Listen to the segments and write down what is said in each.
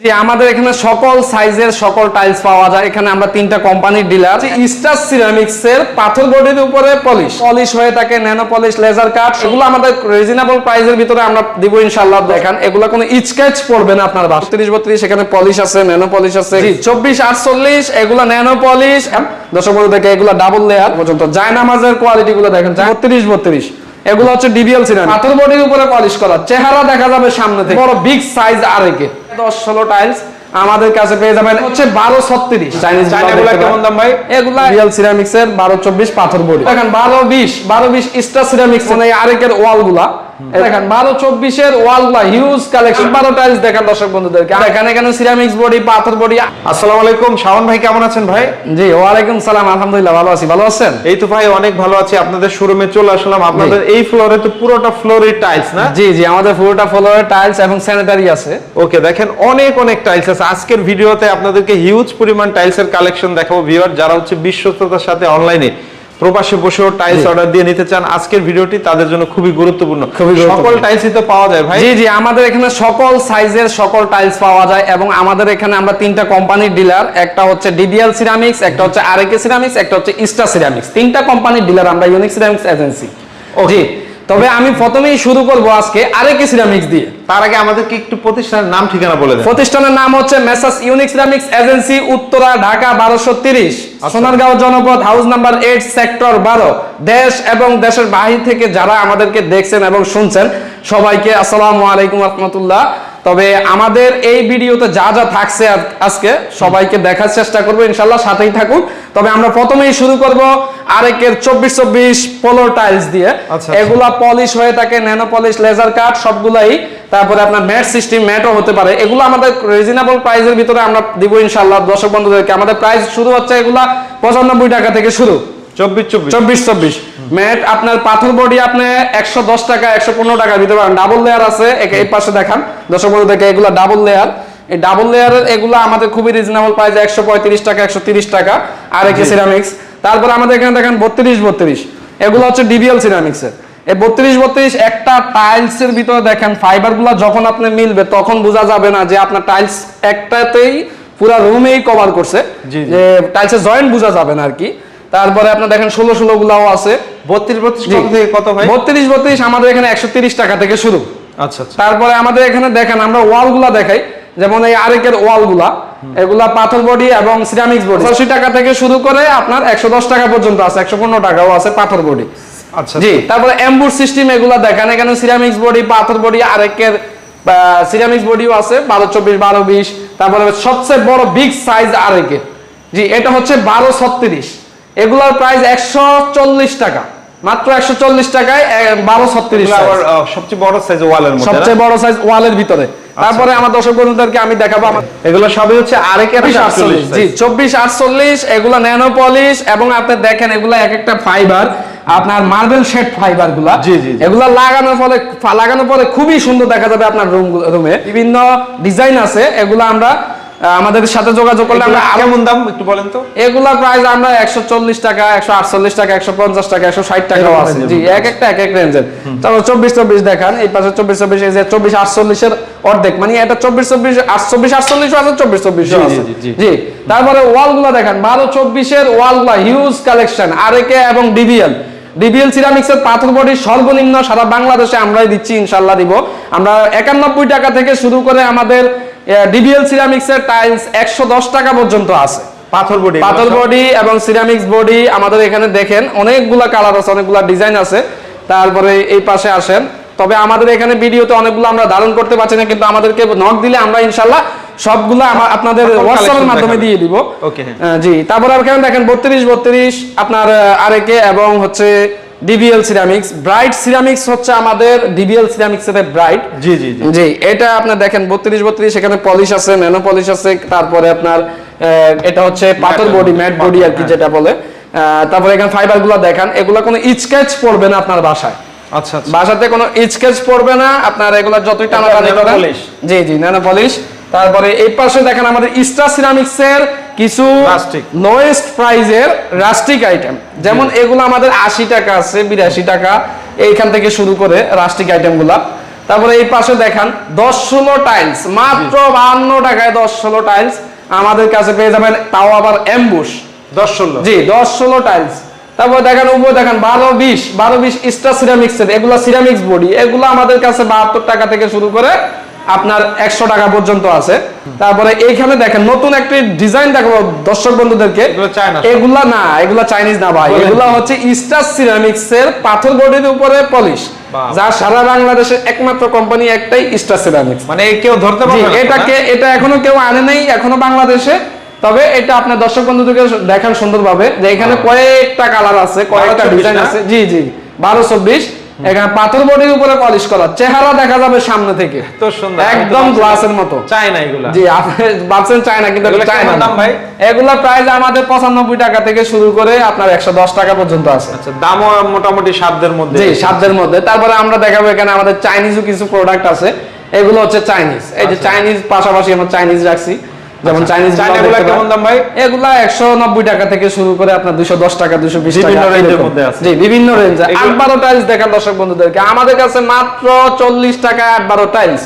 যে আমাদের এখানে সকল সাইজের সকল টাইলস পাওয়া যায়। এখানে আমরা তিনটা কোম্পানির ডিলার স্টার সিরামিক্স এর পাথর বডির উপরে পলিশ পলিশ হয়ে থাকে ন্যানো পলিশ লেজার কাট এগুলো আমাদের রিজনেবল প্রাইসের ভিতরে আমরা দিব ইনশাআল্লাহ। দেখেন এগুলো কোনো স্কেচ পড়বে না আপনার বাস তিরিশ বত্রিশ এখানে পলিশ আছে ন্যানো পলিশ আছে। চব্বিশ আটচল্লিশ এগুলো ন্যানো পলিশ বন্ধু দেখে এগুলো ডাবল লেয়ার পর্যন্ত জায়নামাজের কোয়ালিটি গুলো দেখেন। বত্রিশ বত্রিশ। এগুলো হচ্ছে ডিবিএল সিরামিক পাথর বডির উপরে পলিশ করা। চেহারা দেখা যাবে সামনে থেকে। বড় বিগ সাইজ আর একে দশ ষোলো টাইলস আমাদের কাছে পেয়ে যাবেন হচ্ছে বারো ছত্রিশ। চাইনিজ চায়নাগুলো কেমন দাম ভাই? এগুলা রিয়াল সিরামিক্স এর বারো চব্বিশ পাথর বডি। দেখেন বারো বিশ। বারো বিশ স্টার সিরামিক্স মানে আরেকের ওয়ালগুলা। দেখেন বারো চব্বিশের ওয়ালগুলা হিউজ কালেকশন বারো টাইলস দেখেন দর্শক বন্ধুদেরকে। এখানে এখানে সিরামিক্স বডি পাথর বডি আসসালামু আলাইকুম শাওন ভাই কেমন আছেন ভাই? জি ওয়ালাইকুম সালাম আলহামদুলিল্লাহ ভালো আছি। ভালো আছেন? এই তো ভাই অনেক ভালো আছি। আপনাদের শোরুমে চলে আসলাম। আপনাদের এই ফ্লোরে তো পুরোটা ফ্লোরে টাইলস না? জি জি আমাদের পুরোটা ফলোয়ার টাইলস এবং স্যানিটারি আছে। ওকে দেখেন অনেক অনেক টাইলস আছে। আজকের ভিডিওতে আপনাদেরকে হিউজ পরিমাণ টাইলসের কালেকশন দেখাবো ভিউয়ার যারা হচ্ছে বিশ্বস্ততার সাথে অনলাইনে প্রবাসে বসেও টাইলস অর্ডার দিয়ে নিতে চান আজকের ভিডিওটি তাদের জন্য খুবই গুরুত্বপূর্ণ। সকল টাইলসই তো পাওয়া যায় ভাই। জি জি আমাদের এখানে সকল সাইজের সকল টাইলস পাওয়া যায় এবং আমাদের এখানে আমরা তিনটা কোম্পানির ডিলার একটা হচ্ছে ডিডিএল সিরামিক্স একটা হচ্ছে আরকে সিরামিক্স একটা হচ্ছে ইস্টা সিরামিক্স তিনটা কোম্পানির ডিলার আমরা ইউনিক সিরামিক্স এজেন্সি জি। তবে আমি প্রথমেই শুরু করব আজকে আরএকে সিরামিক্স দিয়ে। তার আগে আমাদেরকে একটু প্রতিষ্ঠানের নাম ঠিকানা বলে দেন। প্রতিষ্ঠানের নাম হচ্ছে messrs unique ceramics agency Uttara Dhaka বারোশো তিরিশ। সোনারগাঁও জনপদ হাউস নাম্বার এইট সেক্টর বারো। দেশ এবং দেশের বাহির থেকে যারা আমাদেরকে দেখছেন এবং শুনছেন সবাইকে আসসালামু আলাইকুম রহমতুল্লাহ। তবে আমাদের এই ভিডিওতে যা যা থাকছে আজকে সবাইকে দেখার চেষ্টা করব ইনশাল্লাহ সাথেই থাকুন। তবে আমরা প্রথমেই শুরু করব আরেকের চব্বিশ চব্বিশ পোলো টাইলস দিয়ে। আচ্ছা। এগুলা পলিশ হয়ে থাকে ন্যানো পলিশ লেজার কাট সবগুলাই। তারপরে আপনার ম্যাট সিস্টেম ম্যাটও হতে পারে। এগুলো আমাদের রিজনেবল প্রাইসের ভিতরে আমরা দিব ইনশাল্লাহ। দর্শক বন্ধুদেরকে আমাদের প্রাইস শুরু হচ্ছে এগুলা পঁচানব্বই টাকা থেকে শুরু। চব্বিশ চব্বিশ। চব্বিশ চব্বিশ। ম্যাট আপনার পাথর বডি আপনি একশো দশ টাকা একশো পনেরো টাকা দিতে পারেন ডাবল লেয়ার আছে এই পাশে দেখান। দর্শক বন্ধু দেখে এগুলা ডাবল লেয়ার এই ডাবল লেয়ারের এগুলো আমাদের খুবই রিজনেবল প্রাইস একশো পঁয়ত্রিশ টাকা একশো তিরিশ টাকা আর একে সিরামিক্স তারপর আমাদের এখানে দেখেন বত্রিশ বত্রিশ। এগুলো হচ্ছে ডিবিএল সিরামিক্সের এই বত্রিশ বত্রিশ একটা টাইলস এর ভিতরে দেখেন ফাইবারগুলা যখন আপনি মিলবে তখন বোঝা যাবে না যে আপনার টাইলস একটাতেই পুরো রুমেই কভার করছে। যে টাইলসের জয়েন্ট বোঝা যাবে না আর কি। তারপরে আপনার দেখেন ষোলো ষোলো গুলাও আছে। বত্রিশ বত্রিশ কত থেকে কত ভাই? বত্রিশ বত্রিশ আমাদের এখানে একশো তিরিশ টাকা থেকে শুরু। আচ্ছা আচ্ছা। তারপরে আমাদের এখানে দেখেন আমরা ওয়ালগুলা দেখাই। যেমন এই আরেকের ওয়ালগুলা। এগুলা পাথর বডি এবং সিরামিক্স বডি। আশি টাকা থেকে শুরু করে আপনার একশো দশ টাকা পর্যন্ত আছে একশো পনেরো টাকাও আছে পাথর বডি। আচ্ছা জি তারপরে এম্বুর সিস্টেম এগুলা দেখেন এখানে সিরামিক্স বডি পাথর বডি আরেকের সিরামিক্স বডিও আছে বারো চব্বিশ বারো বিশ। তারপরে সবচেয়ে বড় বিগ সাইজ আরেকের। জি এটা হচ্ছে বারো ছত্রিশ। এগুলার প্রাইস একশো চল্লিশ টাকা। মাত্র একশো চল্লিশ টাকায় বারো ছত্রিশ সবচেয়ে বড় সাইজ ওয়ালের সবচেয়ে বড় সাইজ ওয়ালের ভিতরে। তারপরে আমার দর্শক বন্ধুদেরকে আমি দেখাবো এগুলো সবই হচ্ছে আরেক চব্বিশ আটচল্লিশ জি চব্বিশ আটচল্লিশ এগুলো ন্যানো পলিশ এবং আপনি দেখেন এগুলো এক একটা ফাইবার আপনার মার্বেল শেড ফাইবারগুলা। জি, জি, জি। এগুলো লাগানোর ফলে লাগানোর পরে খুবই সুন্দর দেখা যাবে আপনার রুম রুমে বিভিন্ন ডিজাইন আছে এগুলো আমরা আমাদের সাথে যোগাযোগ করলে আমরা কেমন দাম একটু বলেন তো? এগুলা প্রাইস আমরা একশো চল্লিশ টাকা একশো আটচল্লিশ টাকা একশো পঞ্চাশ টাকা একশো ষাট টাকাও আছে। জি এক একটা এক এক রেঞ্জের তারপর চব্বিশ চব্বিশ দেখান এই পাশে চব্বিশ চব্বিশ এই যে চব্বিশ আটচল্লিশের অর্ধেক মানে এটা চব্বিশ চব্বিশ আট চব্বিশ আটচল্লিশ আছে চব্বিশ চব্বিশ জি, জি, আছে জি, তারপরে ওয়ালগুলা দেখেন বারো চব্বিশের ওয়ালগুলা হিউজ কালেকশন আর একে এবং ডিবিএল ডিবিএল সিরামিক্সের পাথর বডি সর্বনিম্ন সারা বাংলাদেশে আমরাই দিচ্ছি ইনশাল্লাহ দিব। আমরা একানব্বই টাকা থেকে শুরু করে আমাদের ডিবিএল সিরামিক্সের টাইলস একশো দশ টাকা পর্যন্ত আছে। পাথর বডি পাথর বডি এবং সিরামিক্স বডি আমাদের এখানে দেখেন অনেকগুলা কালার আছে অনেকগুলা ডিজাইন আছে। তারপরে এই পাশে আসেন। তবে আমাদের এখানে ভিডিওতে অনেকগুলো আমরা ধারণ করতে পারছি না কিন্তু আমাদেরকে নক দিলে আমরা ইনশাল্লাহ সবগুলো আপনাদের হোয়াটসঅ্যাপের মাধ্যমে দিয়ে দিব। Okay, হ্যাঁ। জি তারপরে এখানে দেখেন বত্রিশ বত্রিশ আপনার আরেকে এবং হচ্ছে ডিবিএল সিরামিক্স ব্রাইট সিরামিক্স হচ্ছে আমাদের ডিবিএল সিরামিক্স এর ব্রাইট জি জি জি। এটা আপনি দেখেন বত্রিশ বত্রিশ এখানে পলিশ আছে ন্যানো পলিশ আছে তারপরে আপনার এটা হচ্ছে পাথর বডি ম্যাট বডি আর কি হ্যাঁ। যেটা বলে। তারপরে এখানে ফাইবারগুলো দেখান এগুলো কোনো স্কেচ পড়বে না আপনার বাসায়। আচ্ছা আচ্ছা। বাসাতে কোনো স্কেচ পড়বে না আপনার এগুলো যতই টানাটানি nano করেন। জি জি ন্যানো পলিশ তারপরে এই পাশে দেখেন আমাদের স্টার সিরামিক্স এর কিছু। লোয়েস্ট প্রাইজের রাস্টিক আইটেম যেমন এগুলো আমাদের আশি টাকা আছে বিরাশি টাকা। এইখান থেকে শুরু করে রাস্টিক আইটেমগুলা। তারপরে এই পাশে দেখান দশ ষোলো টাইলস মাত্র বাহান্ন টাকায় দশ ষোলো টাইলস আমাদের কাছে পেয়ে যাবেন তাও আবার অ্যাম্বুশ দশ ষোলো। জি দশ ষোলো টাইলস তারপর দেখেন উপরে দেখেন বারো বিশ বারো বিশ স্টার সিরামিক্স এগুলো সিরামিক্স বডি এগুলো আমাদের কাছে বাহাত্তর টাকা থেকে শুরু করে আপনার একশো টাকা পর্যন্ত আছে। তারপরে এইখানে দেখেন নতুন একটি ডিজাইন দেখাবো দর্শক বন্ধুদেরকে। এগুলো না এগুলা চাইনিজ না ভাই। এগুলা হচ্ছে স্টার সিরামিক্স এর পাথর বডির উপরে পলিশ যা সারা বাংলাদেশের একমাত্র কোম্পানি একটাই স্টার সিরামিক্স মানে কেউ ধরতে পারবে এটাকে এটা এখনও কেউ আনে নাই এখনও বাংলাদেশে। তবে এটা আপনার দর্শক বন্ধুদেরকে দেখান সুন্দরভাবে যে এখানে। কয়েকটা কালার আছে কয়েকটা ডিজাইন আছে। জি জি বারো চব্বিশ এখানে পাথর বডির উপরে পলিশ করা। চেহারা দেখা যাবে সামনে থেকে। তো সুন্দর। একদম গ্লাসের মতো। চাই না এগুলা। জি আপনি ভাবছেন কিন্তু দাম ভাই? এগুলা প্রাইস আমাদের পঁচানব্বই টাকা থেকে শুরু করে আপনার একশো দশ টাকা পর্যন্ত আছে। আচ্ছা দামও মোটামুটি সাধ্যের মধ্যে। জি সাধ্যের মধ্যে। তারপরে আমরা দেখাবো এখানে আমাদের চাইনিজও কিছু প্রোডাক্ট আছে। এগুলো হচ্ছে চাইনিজ এই যে চাইনিজ পাশাপাশি আমরা চাইনিজ রাখছি। যেমন চাইনিজগুলা কেমন দাম ভাই? এগুলা একশো নব্বই টাকা থেকে শুরু করে আপনার দুশো দশ টাকা দুশো বিশ টাকা এরকম। মধ্যে আছে। জি বিভিন্ন রেঞ্জ আট বারো টাইলস দেখান দর্শক বন্ধুদেরকে আমাদের কাছে মাত্র চল্লিশ টাকা আট বারো টাইলস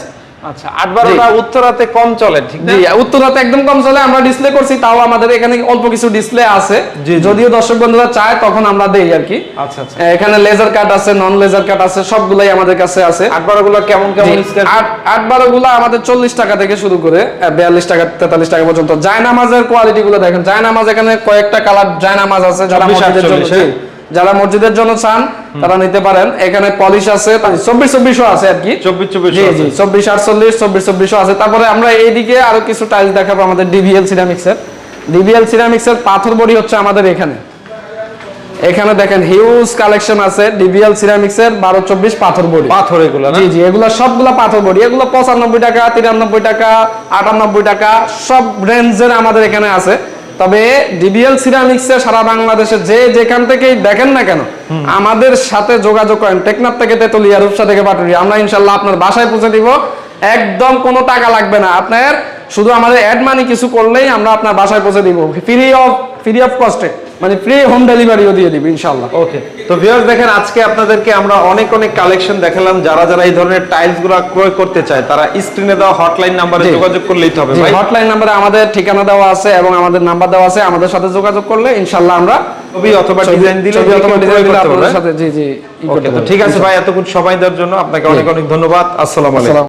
আচ্ছা আট বারোটা উত্তরাতে কম চলে ঠিক জি উত্তরাতে একদম কম চলে আমরা ডিসপ্লে করছি তাও আমাদের এখানে অল্প কিছু ডিসপ্লে আছে। জি, জি। যদিও দর্শক বন্ধুরা চায় তখন আমরা দেই আর কি। আচ্ছা আচ্ছা। এখানে লেজার কাট আছে নন লেজার কাট আছে সবগুলাই আমাদের কাছে আছে। আট বারোগুলো কেমন কেমন আট আট বারো গুলো আমাদের চল্লিশ টাকা থেকে শুরু করে বিয়াল্লিশ টাকা তেতাল্লিশ টাকা পর্যন্ত। জায়নামাজের কোয়ালিটি গুলো দেখেন জায়নামাজ এখানে কয়েকটা কালার জায়নামাজ আছে যারা মসজিদের জন্য 48, জি, যারা মসজিদের জন্য চান তারা নিতে পারেন। এখানে পলিশ আছে চব্বিশ চব্বিশও আছে আর কি। চব্বিশ চব্বিশ জি চব্বিশ আটচল্লিশ চব্বিশ চব্বিশও আছে। তারপরে আমরা এইদিকে আরও কিছু টাইলস দেখাবো আমাদের ডিভিএল সিরামিক্স এর ডিভিএল সিরামিক্স এর পাথর বডি হচ্ছে আমাদের এখানে। এখানে দেখেন হিউজ কালেকশন আছে ডিভিএল সিরামিক্স এর বারো চব্বিশ পাথর বডি। পাথর এগুলো জি জি এগুলো সবগুলো পাথর বডি। এগুলো পঁচানব্বই টাকা তিরানব্বই টাকা আটানব্বই টাকা সব রেঞ্জের আমাদের এখানে আছে। তবে ডিবিএল সিরামিক্সে সারা বাংলাদেশে যে যেখান থেকেই দেখেন না কেন, আমাদের সাথে যোগাযোগ করেন। টেকনাফ থেকে তেতুলিয়া, রূপসা থেকে পাটুরিয়া আমরা ইনশাল্লাহ আপনার বাসায় পৌঁছে দিব। একদম কোনো টাকা লাগবে না। আপনার শুধু আমাদের অ্যাড মানি কিছু করলেই আমরা আপনার বাসায় পৌঁছে দিব। ফ্রি অফ ফ্রি অফ কস্টে মানে ফ্রি হোম ডেলিভারিও দিয়ে দিব ইনশাল্লাহ ওকে তো ভিউয়ার্স দেখেন আজকে আপনাদেরকে আমরা অনেক অনেক কালেকশন দেখালাম। যারা যারা এই ধরনের টাইলসগুলো ক্রয় করতে চায় তারা স্ক্রিনে দেওয়া হটলাইন নাম্বারে যোগাযোগ করলেই তো হবে ভাই। হটলাইন নাম্বারে আমাদের ঠিকানা দেওয়া আছে এবং আমাদের নাম্বার দেওয়া আছে আমাদের সাথে যোগাযোগ করলে ইনশাআল্লাহ আমরা ছবি অথবা ডিজাইন দিলে ছবি অথবা ডিজাইন দিলে আপনাদের সাথে জি জি ওকে তো ঠিক আছে ভাই এতক্ষণ সময় দেওয়ার জন্য আপনাকে অনেক অনেক ধন্যবাদ। আসসালামু আলাইকুম। আসসালাম।